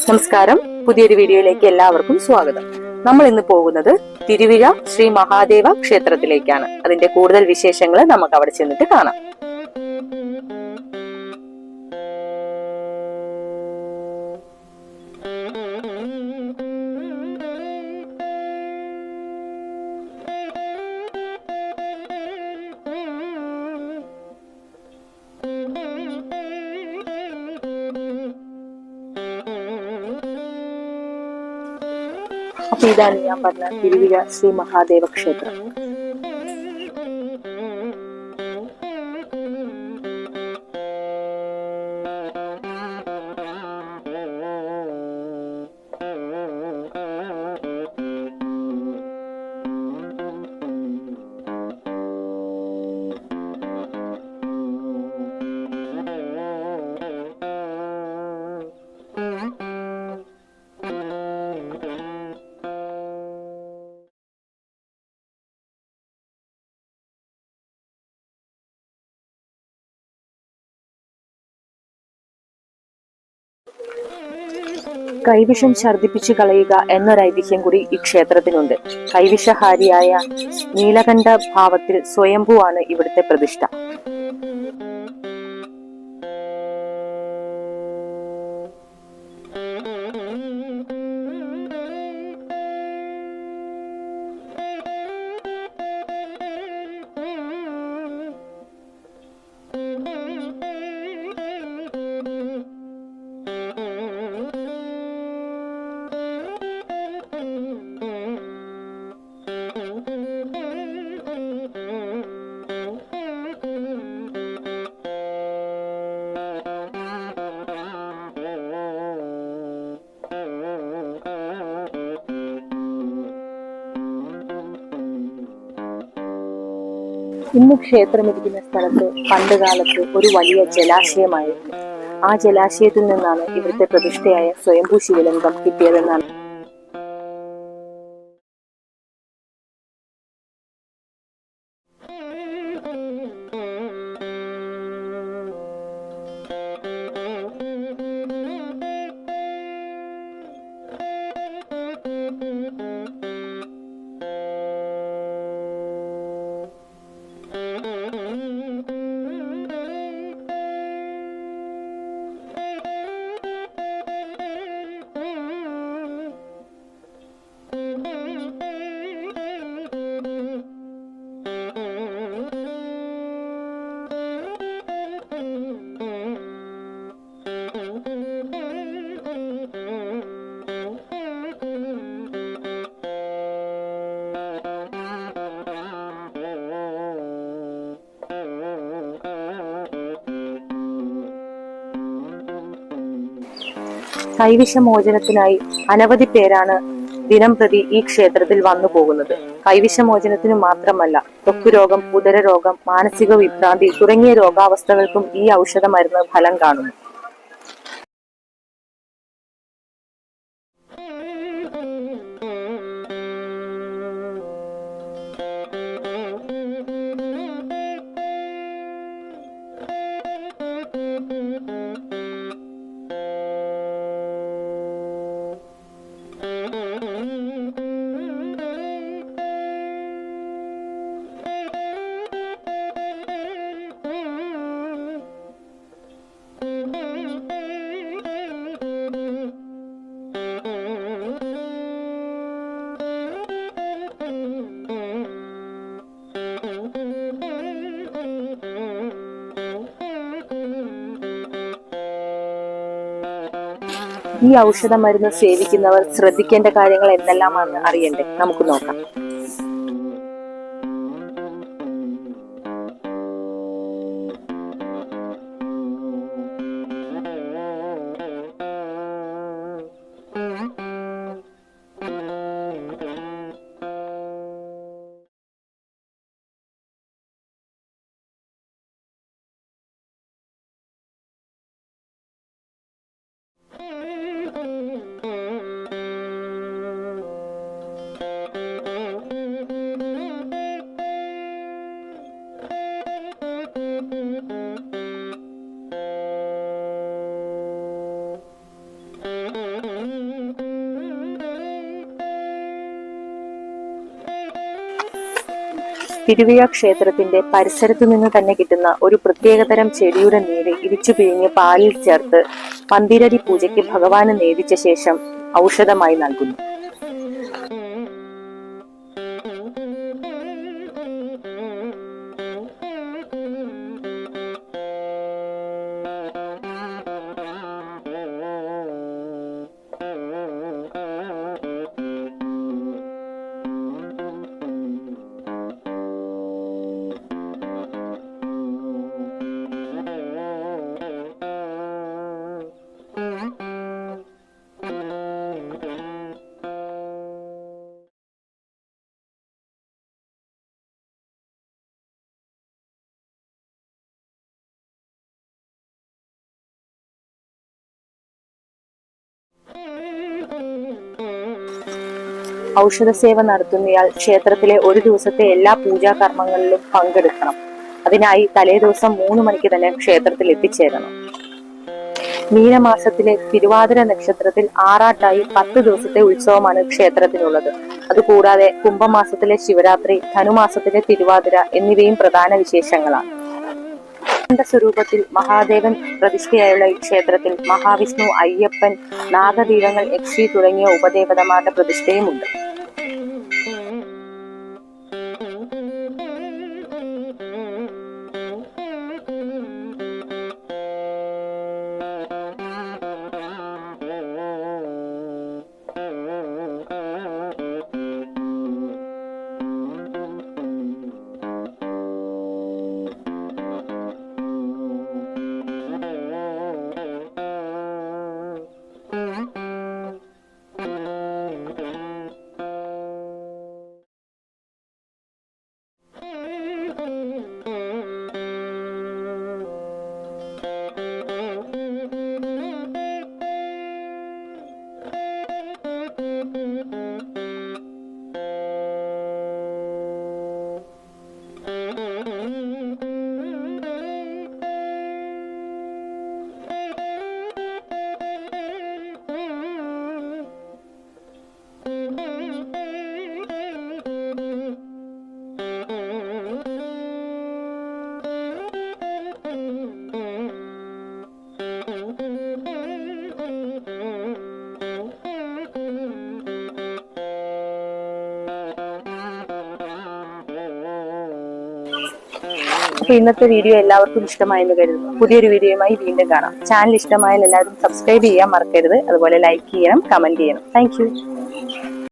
നമസ്കാരം. പുതിയൊരു വീഡിയോയിലേക്ക് എല്ലാവർക്കും സ്വാഗതം. നമ്മൾ ഇന്ന് പോകുന്നത് തിരുവിഴ ശ്രീ മഹാദേവ ക്ഷേത്രത്തിലേക്കാണ്. അതിന്റെ കൂടുതൽ വിശേഷങ്ങൾ നമുക്ക് അവിടെ ചെന്നിട്ട് കാണാം. അപ്പൊ ഇതാണ് ഞാൻ പറഞ്ഞ തിരുവിഴ ശ്രീ മഹാദേവ ക്ഷേത്രം. കൈവിഷം ഛർദിപ്പിച്ചു കളയുക എന്നൊരൈതിഹ്യം കൂടി ഈ ക്ഷേത്രത്തിനുണ്ട്. കൈവിഷഹാരിയായ നീലകണ്ഠ ഭാവത്തിൽ സ്വയംഭുവാണ് ഇവിടുത്തെ പ്രതിഷ്ഠ. ഇന്ന് ക്ഷേത്രമിരിക്കുന്ന സ്ഥലത്ത് പണ്ട് കാലത്ത് ഒരു വലിയ ജലാശയമായിരുന്നു. ആ ജലാശയത്തിൽ നിന്നാണ് ഇവിടുത്തെ പ്രതിഷ്ഠയായ സ്വയംഭൂ ശിവലിംഗം കിട്ടിയതെന്നാണ്. കൈവിഷമോചനത്തിനായി അനവധി പേരാണ് ദിനം പ്രതി ഈ ക്ഷേത്രത്തിൽ വന്നു പോകുന്നത്. കൈവിഷമോചനത്തിനു മാത്രമല്ല തൊക്കു രോഗം ഉദരരോഗം മാനസിക വിഭ്രാന്തി തുടങ്ങിയ രോഗാവസ്ഥകൾക്കും ഈ ഔഷധ മരുന്ന് ഫലം കാണുന്നു. ഈ ഔഷധ മരുന്ന് സേവിക്കുന്നവർ ശ്രദ്ധിക്കേണ്ട കാര്യങ്ങൾ എന്തെല്ലാമാണെന്ന് അറിയണ്ടേ? നമുക്ക് നോക്കാം. തിരുവിയ ക്ഷേത്രത്തിന്റെ പരിസരത്തു നിന്ന് തന്നെ കിട്ടുന്ന ഒരു പ്രത്യേകതരം ചെടിയുടെ നീര് ഇടിച്ചു പിഴിഞ്ഞ് പാലിൽ ചേർത്ത് പന്തിരടി പൂജയ്ക്ക് ഭഗവാന് നേദിച്ച ശേഷം ഔഷധമായി നൽകുന്നു. ഔഷധ സേവ നടത്തുന്നയാൾ ക്ഷേത്രത്തിലെ ഒരു ദിവസത്തെ എല്ലാ പൂജാ കർമ്മങ്ങളിലും പങ്കെടുക്കണം. അതിനായി തലേ ദിവസം മൂന്ന് മണിക്ക് തന്നെ ക്ഷേത്രത്തിൽ എത്തിച്ചേരണം. മീനമാസത്തിലെ തിരുവാതിര നക്ഷത്രത്തിൽ ആറാട്ടായി പത്ത് ദിവസത്തെ ഉത്സവമാണ് ക്ഷേത്രത്തിനുള്ളത്. അതുകൂടാതെ കുംഭമാസത്തിലെ ശിവരാത്രി ധനുമാസത്തിലെ തിരുവാതിര എന്നിവയും പ്രധാന വിശേഷങ്ങളാണ്. ാണ് സ്വരൂപത്തിൽ മഹാദേവൻ പ്രതിഷ്ഠയായുള്ള ഈ ക്ഷേത്രത്തിൽ മഹാവിഷ്ണു അയ്യപ്പൻ നാഗദീപങ്ങൾ യക്ഷി തുടങ്ങിയ ഉപദേവതമാരുടെ പ്രതിഷ്ഠയുമുണ്ട്. അപ്പൊ ഇന്നത്തെ വീഡിയോ എല്ലാവർക്കും ഇഷ്ടമായെന്ന് കരുതുന്നു. പുതിയൊരു വീഡിയോയുമായി വീണ്ടും കാണാം. ചാനൽ ഇഷ്ടമായാൽ എല്ലാവരും സബ്സ്ക്രൈബ് ചെയ്യാൻ മറക്കരുത്. അതുപോലെ ലൈക്ക് ചെയ്യണം കമന്റ് ചെയ്യണം. താങ്ക്